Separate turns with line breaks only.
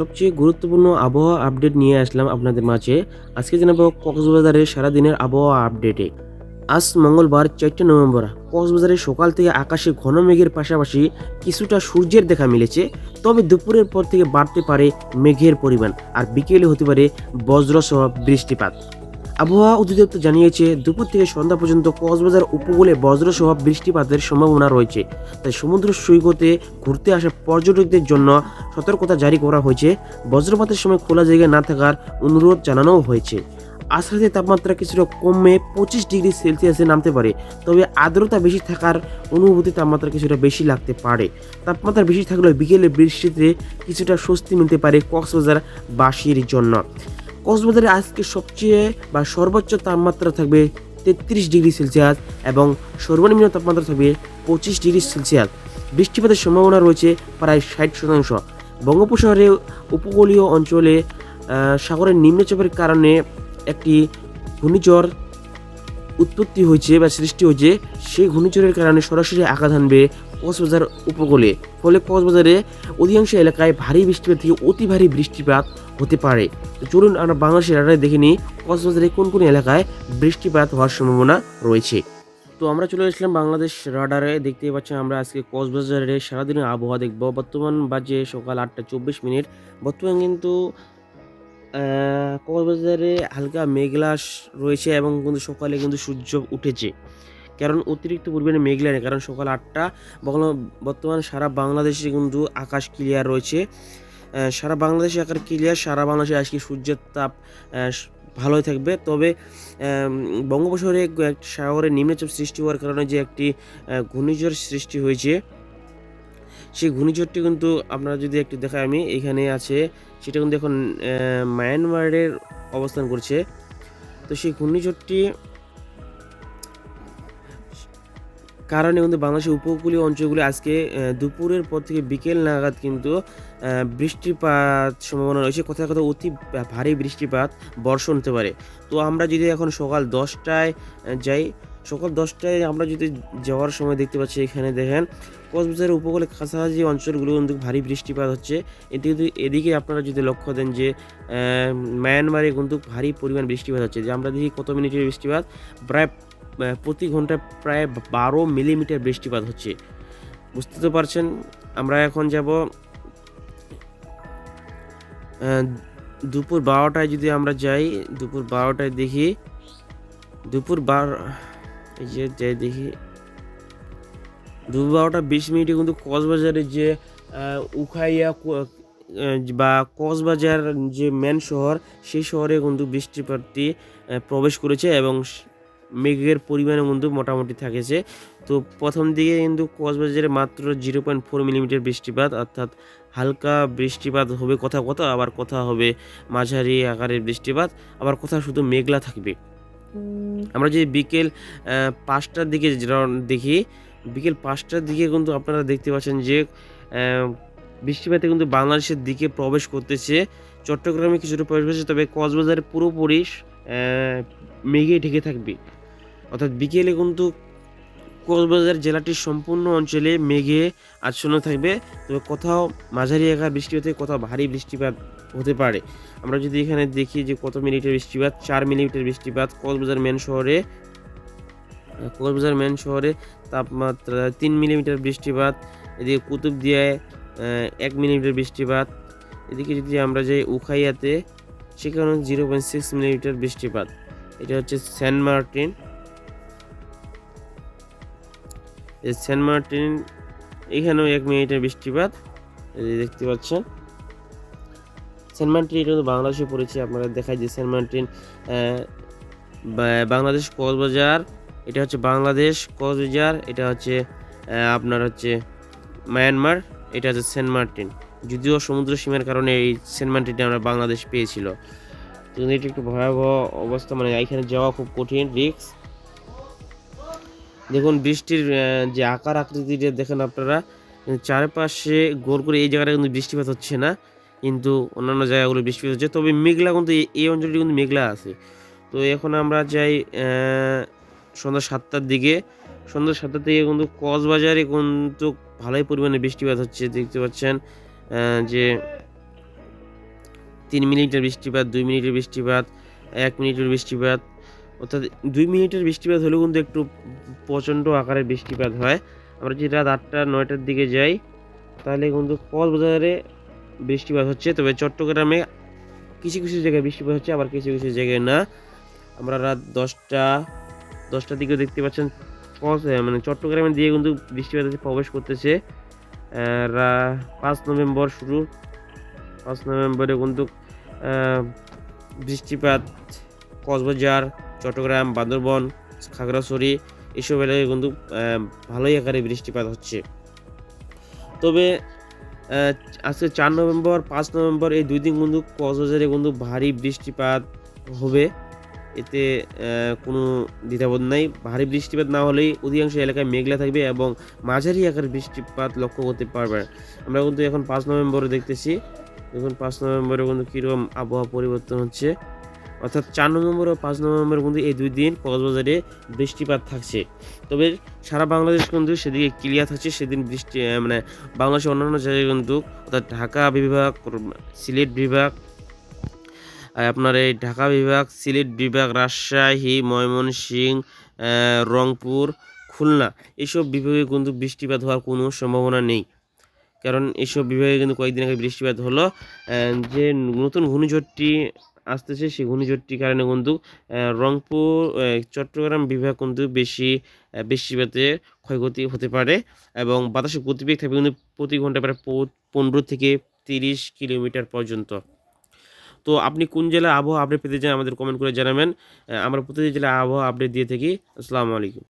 সবচেয়ে গুরুত্বপূর্ণ আবহাওয়া আপডেট নিয়ে আসলাম আপনাদের মাঝে। আজকে জানাব কক্সবাজারের সারাদিনের আবহাওয়া আপডেটে। আজ মঙ্গলবার, চারটে নভেম্বর। কক্সবাজারে সকাল থেকে আকাশে ঘন মেঘের পাশাপাশি কিছুটা সূর্যের দেখা মিলেছে, তবে দুপুরের পর থেকে বাড়তে পারে মেঘের পরিমাণ। আর বিকেলে হতে পারে বজ্রসহ বৃষ্টিপাত। আবহাওয়া অধিদপ্তর জানিয়েছে, দুপুর থেকে সন্ধ্যা পর্যন্ত কক্সবাজার, উপকূলে বজ্রসহ বৃষ্টিপাতের সম্ভাবনা রয়েছে। তাই সমুদ্র সৈকতে ঘুরতে আসা পর্যটকদের জন্য সতর্কতা জারি করা হয়েছে। বজ্রপাতের সময় খোলা জায়গায় না থাকার অনুরোধ জানানোও হয়েছে। আজ রাতে তাপমাত্রা কিছুটা কমে পঁচিশ ডিগ্রি সেলসিয়াসে নামতে পারে, তবে আর্দ্রতা বেশি থাকার অনুভূতি তাপমাত্রা কিছুটা বেশি লাগতে পারে। তাপমাত্রা বেশি থাকলেও বিকেলে বৃষ্টিতে কিছুটা স্বস্তি মিলতে পারে কক্সবাজার বাসীর জন্য। কক্সবাজারে আজকে সবচেয়ে বা সর্বোচ্চ তাপমাত্রা থাকবে তেত্রিশ ডিগ্রি সেলসিয়াস এবং সর্বনিম্ন তাপমাত্রা থাকবে পঁচিশ ডিগ্রি সেলসিয়াস। বৃষ্টিপাতের সম্ভাবনা রয়েছে প্রায় ষাট শতাংশ। বঙ্গোপসাগরে উপকূলীয় অঞ্চলে সাগরের নিম্নচাপের কারণে একটি ঘূর্ণিঝড় উৎপত্তি হয়েছে বা সৃষ্টি হয়েছে। সেই ঘূর্ণিঝড়ের কারণে সরাসরি আঘাত হানবে কক্সবাজার উপকূলে। ফলে কক্সবাজারে অধিকাংশ এলাকায় ভারী বৃষ্টিপাত থেকে অতি ভারী বৃষ্টিপাত হতে পারে। তো চলুন আমরা বাংলাদেশের রাডারে দেখে নিই, কক্সবাজারে কোন কোন এলাকায় বৃষ্টিপাত হওয়ার সম্ভাবনা রয়েছে। তো আমরা চলে এসেছিলাম বাংলাদেশ রাডারে। দেখতে পাচ্ছেন আমরা আজকে কক্সবাজারে সারাদিনের আবহাওয়া দেখব। বর্তমান বাজে সকাল আটটা চব্বিশ মিনিট। বর্তমান কিন্তু কক্সবাজারে হালকা মেঘলা স- রয়েছে এবং কিন্তু সকালে কিন্তু সূর্য উঠেছে। কারণ অতিরিক্ত পরিমাণে মেঘলা নেই, কারণ সকাল আটটা বর্তমান সারা বাংলাদেশে কিন্তু আকাশ ক্লিয়ার রয়েছে। সারা বাংলাদেশে আকার ক্লিয়ার সারা বাংলাদেশে আজকে সূর্যের তাপ ভালোই থাকবে। তবে বঙ্গোপসাগরে এক সাগরে নিম্নচাপ সৃষ্টি হওয়ার কারণে যে একটি ঘূর্ণিঝড় সৃষ্টি হয়েছে, সেই ঘূর্ণিঝড়টি কিন্তু আপনারা যদি একটু দেখায় আমি এখানে আছে, সেটা কিন্তু এখন মায়ানমারের অবস্থান করছে। তো সেই ঘূর্ণিঝড়টি কারণে কিন্তু বাংলাদেশের উপকূলীয় অঞ্চলগুলি আজকে দুপুরের পর থেকে বিকেল নাগাদ কিন্তু বৃষ্টিপাত সম্ভাবনা রয়েছে। কোথাও কোথাও অতি ভারী বৃষ্টিপাত, বর্ষণ হতে পারে। তো আমরা যদি এখন সকাল দশটায় যাই, সকাল দশটায় আমরা যদি যাওয়ার সময় দেখতে পাচ্ছি এখানে দেখেন, কক্সবাজারের উপকূলে কাছাকাছি অঞ্চলগুলো কিন্তু ভারী বৃষ্টিপাত হচ্ছে। এটি কিন্তু এদিকে আপনারা যদি লক্ষ্য দেন যে মায়ানমারে কিন্তু ভারী পরিমাণ বৃষ্টিপাত হচ্ছে। যে আমরা দেখি কত মিনিটের বৃষ্টিপাত, প্রায় প্রতি ঘন্টায় প্রায় বারো মিলিমিটার বৃষ্টিপাত হচ্ছে। বুঝতে তো পারছেন? আমরা এখন যাব দুপুর বারোটায় যদি আমরা যাই, দুপুর বারোটায় দেখি, দুপুর বারো যে যাই দেখি, দুপুর বারোটা বিশ মিনিটে কিন্তু কক্সবাজারের যে উখাইয়া বা কক্সবাজার যে মেন শহর, সেই শহরে কিন্তু বৃষ্টিপাতটি প্রবেশ করেছে এবং মেঘের পরিমাণও কিন্তু মোটামুটি থাকেছে। তো প্রথম দিকে কিন্তু কক্সবাজারে মাত্র জিরো পয়েন্ট ফোর মিলিমিটার বৃষ্টিপাত অর্থাৎ হালকা বৃষ্টিপাত হবে কথা কোথাও আবার কোথাও হবে মাঝারি আকারের বৃষ্টিপাত আবার কোথাও শুধু মেঘলা থাকবে। আমরা যদি বিকেল পাঁচটার দিকে দেখি বিকেল পাঁচটার দিকে কিন্তু আপনারা দেখতে পাচ্ছেন যে বৃষ্টিপাতে কিন্তু বাংলাদেশের দিকে প্রবেশ করতেছে চট্টগ্রামে কিছুটা প্রবেশ করছে তবে কক্সবাজারে পুরোপুরি মেঘে ঢেকে থাকবে। অর্থাৎ বিকেলে কিন্তু কক্সবাজার জেলাটির সম্পূর্ণ অঞ্চলে মেঘে আচ্ছন্ন থাকবে। তবে কোথাও মাঝারি আকার বৃষ্টিপাত থেকে কোথাও ভারী বৃষ্টিপাত হতে পারে। আমরা যদি এখানে দেখি যে কত মিনিটের বৃষ্টিপাত, চার মিলিমিটার বৃষ্টিপাত কক্সবাজার মেন শহরে, কক্সবাজার মেন শহরে তাপমাত্রা তিন মিলিমিটার বৃষ্টিপাত, এদিকে কুতুবদিয়ায় এক মিলিমিটার বৃষ্টিপাত, এদিকে যদি আমরা যাই উখাইয়াতে সেখানে জিরো পয়েন্ট সিক্স মিলিমিটার বৃষ্টিপাত। এটা হচ্ছে সেন্ট মার্টিন। এই সেন্ট মার্টিন, এখানেও এক মিনিটের বৃষ্টিপাত দেখতে পাচ্ছেন। সেন্ট মার্টিন, এটা কিন্তু বাংলাদেশে পড়েছে, আপনারা দেখায় যে সেন্ট মার্টিন বাংলাদেশ কক্সবাজার, এটা হচ্ছে বাংলাদেশ কক্সবাজার, এটা হচ্ছে আপনার হচ্ছে মায়ানমার, এটা হচ্ছে সেন্ট মার্টিন। যদিও সমুদ্র সীমার কারণে এই সেন্ট মার্টিনটা আমরা বাংলাদেশ পেয়েছিল। তো এটা একটু ভয়াবহ অবস্থা মানে এখানে যাওয়া খুব কঠিন, রিস্ক। দেখুন, বৃষ্টির যে আকার আকৃতিটা দেখেন আপনারা, চারপাশে গোল করে এই জায়গাটা কিন্তু বৃষ্টিপাত হচ্ছে না, কিন্তু অন্যান্য জায়গাগুলো বৃষ্টিপাত হচ্ছে। তবে মেঘলা কিন্তু এই- অঞ্চলটি কিন্তু মেঘলা আছে। তো এখন আমরা যাই সন্ধ্যা সাতটার দিকে। সন্ধ্যা সাতটার দিকে কিন্তু কক্সবাজারে কিন্তু ভালোই পরিমাণে বৃষ্টিপাত হচ্ছে। দেখতে পাচ্ছেন যে তিন মিনিটের বৃষ্টিপাত, দুই মিনিটের বৃষ্টিপাত, এক মিনিটের বৃষ্টিপাত। অর্থাৎ দুই মিনিটের বৃষ্টিপাত হলেও কিন্তু একটু প্রচণ্ড আকারের বৃষ্টিপাত হয়। আমরা যদি রাত আটটা, নয়টার দিকে যাই, তাহলে কিন্তু কক্সবাজারে বৃষ্টিপাত হচ্ছে। তবে চট্টগ্রামে কিছু কিছু জায়গায় বৃষ্টিপাত হচ্ছে, আবার কিছু কিছু জায়গায় না। আমরা রাত দশটা, দশটার দিকেও দেখতে পাচ্ছেন মানে চট্টগ্রামের দিয়ে কিন্তু বৃষ্টিপাত প্রবেশ করতেছে। পাঁচ নভেম্বর শুরু। পাঁচ নভেম্বরে কিন্তু বৃষ্টিপাত কক্সবাজার চট্টগ্রাম, বান্দরবন, খাগড়াছড়ি এসব এলাকায় কিন্তু ভালোই আকারে বৃষ্টিপাত হচ্ছে। তবে আজকে চার নভেম্বর, পাঁচ নভেম্বর এই দুই দিন কিন্তু কক্সবাজারে কিন্তু ভারী বৃষ্টিপাত হবে। এতে কোনো দ্বিধাবোধ নাই। ভারী বৃষ্টিপাত না হলেই অধিকাংশ এলাকায় মেঘলা থাকবে এবং মাঝারি আকারের বৃষ্টিপাত লক্ষ্য করতে পারবে। আমরা কিন্তু এখন পাঁচ নভেম্বরে দেখতেছি। দেখুন, পাঁচ নভেম্বরে কিন্তু কীরকম আবহাওয়া পরিবর্তন হচ্ছে। অর্থাৎ চার নভেম্বর ও পাঁচ নভেম্বর কিন্তু এই দুই দিন কক্সবাজারে বৃষ্টিপাত থাকছে। তবে সারা বাংলাদেশ কিন্তু সেদিকে ক্লিয়ার থাকছে, সেদিন বৃষ্টি মানে বাংলাদেশের অন্যান্য জায়গায় কিন্তু, অর্থাৎ ঢাকা বিভাগ, সিলেট বিভাগ আপনার এই ঢাকা বিভাগ, সিলেট বিভাগ, রাজশাহী, ময়মনসিংহ রংপুর, খুলনা এইসব বিভাগে কিন্তু বৃষ্টিপাত হওয়ার কোনো সম্ভাবনা নেই। কারণ এইসব বিভাগে কিন্তু কয়েকদিন আগে বৃষ্টিপাত হলো যে নতুন ঘূর্ণিঝড়টি আসতেছে, সেই ঘূর্ণিঝড়টির কারণে কিন্তু রংপুর চট্টগ্রাম, বিভাগ কিন্তু বেশি বৃষ্টিপাতে ক্ষয়ক্ষতি হতে পারে এবং বাতাসের গতিবেগ থাকবে কিন্তু প্রতি ঘণ্টা প্রায় পনেরো থেকে তিরিশ কিলোমিটার পর্যন্ত। তো আপনি কোন জেলায় আবহাওয়া আপডেট পেতে চান আমাদের কমেন্ট করে জানাবেন। আমরা প্রতিটি জেলায় আবহাওয়া আপডেট দিয়ে থাকি। আসসালামু আলাইকুম।